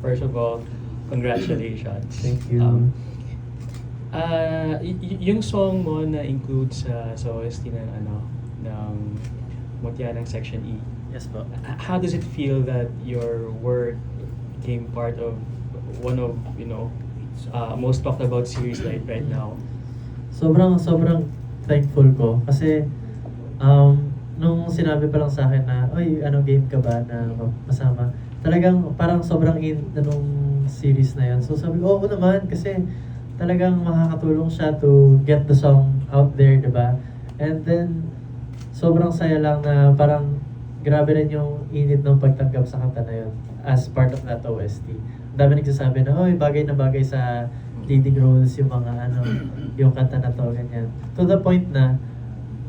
First of all, congratulations. Thank you. Um, ah, y- y- yung song mo na include sa sa OST ng ano ng Mutya ng Section E. yes po. How does it feel that your work became part of one of, you know, uh, most talked about series right right now? Sobrang, sobrang thankful ko kasi um, nung sinabi pa lang sa akin na, oy, ano game ka ba na ma- masama? Talagang parang sobrang in na nung series na yun. So sabi ko, oo naman kasi talagang makakatulong siya to get the song out there, di ba? And then, sobrang saya lang na parang grabe rin yung init ng pagtanggap sa kanta na yun as part of that OST. Ang dami nagsasabi na, oy, bagay na bagay sa leading roles yung mga ano, yung kanta na to, ganyan. To the point na,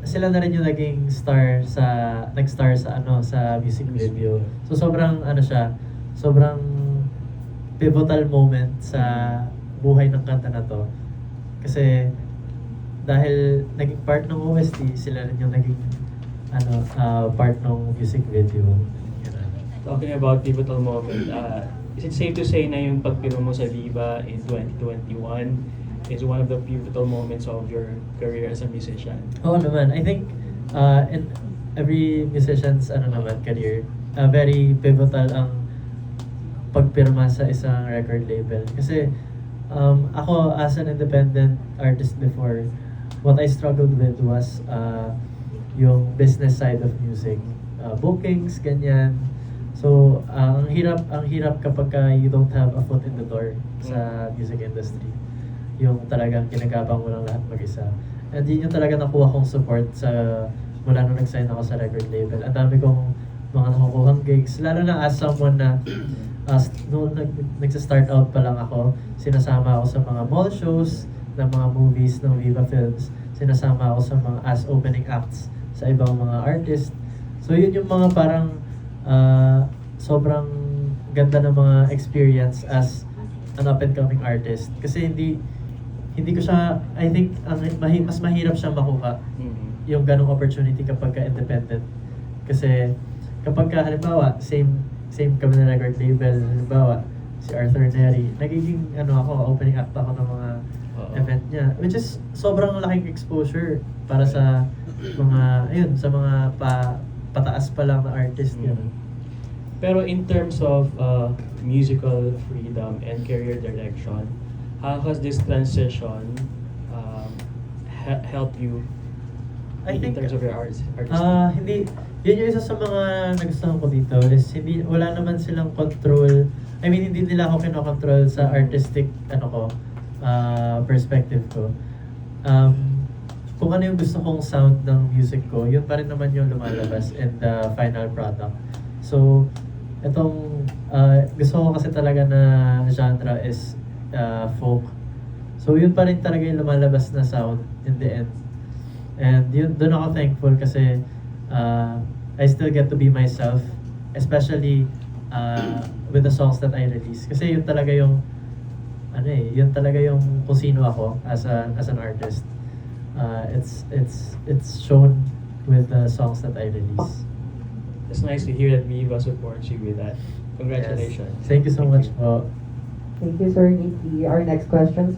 sila na rin yung naging star sa, nag-star sa ano, sa music video. So sobrang ano siya, sobrang pivotal moment sa buhay ng kanta na to. Kasi dahil naging part ng OST, sila rin yung naging ano, ah, part ng music video. Talking about pivotal moment, uh, is it safe to say na yung pagpiro mo sa Viva in 2021 is one of the pivotal moments of your career as a musician? Oo naman. I think uh, in every musician's ano naman career, uh, very pivotal ang pagpirma sa isang record label. Kasi um, ako as an independent artist before, what I struggled with was uh, yung business side of music. Uh, bookings, ganyan. So, uh, ang hirap ang hirap kapag ka you don't have a foot in the door sa music industry. Yung talagang ginagabang mo lang lahat mag-isa. And yun yung talaga nakuha kong support sa mula nung nag-sign ako sa record label. Ang dami kong mga nakukuhang gigs. Lalo na as someone na as nung nag, nagsa-start out pa lang ako, sinasama ako sa mga mall shows ng mga movies ng Viva Films. Sinasama ako sa mga as opening acts sa ibang mga artist. So yun yung mga parang ah, sobrang ganda ng mga experience as an up and coming artist. Kasi hindi hindi ko siya, I think, ang, mahi, mas mahirap siya makuha Mhm. yung ganong opportunity kapag ka independent. Kasi kapag ka, halimbawa, same same kami na record label, halimbawa, si Arthur Neri, nagiging ano ako, opening act ako ng mga Oo. event niya. Which is sobrang laking exposure para sa mga, ayun, sa mga pa, pataas pa lang na artist yun. Pero in terms of uh, musical freedom and career direction, how has this transition um, he- helped you I in think, terms of your arts? Ah, hindi yun yung isa sa mga nagustuhan ko dito is hindi wala naman silang control. I mean hindi nila ako kinokontrol sa artistic ano ko ah, perspective ko. Um, kung ano yung gusto kong sound ng music ko, yun pa rin naman yung lumalabas in the final product. So, itong ah, gusto ko kasi talaga na genre is ah, folk. So, yun pa rin talaga yung lumalabas na sound in the end. And yun, doon ako thankful kasi uh, I still get to be myself, especially uh, with the songs that I release. Kasi yun talaga yung, ano eh, yun talaga yung kung sino ako as, a, as an artist. Uh, it's, it's, it's shown with the songs that I release. It's nice to hear that we Viva supports you with that. Congratulations. Yes. Thank you so much po. Thank you, Sir Nicky. Our next question, so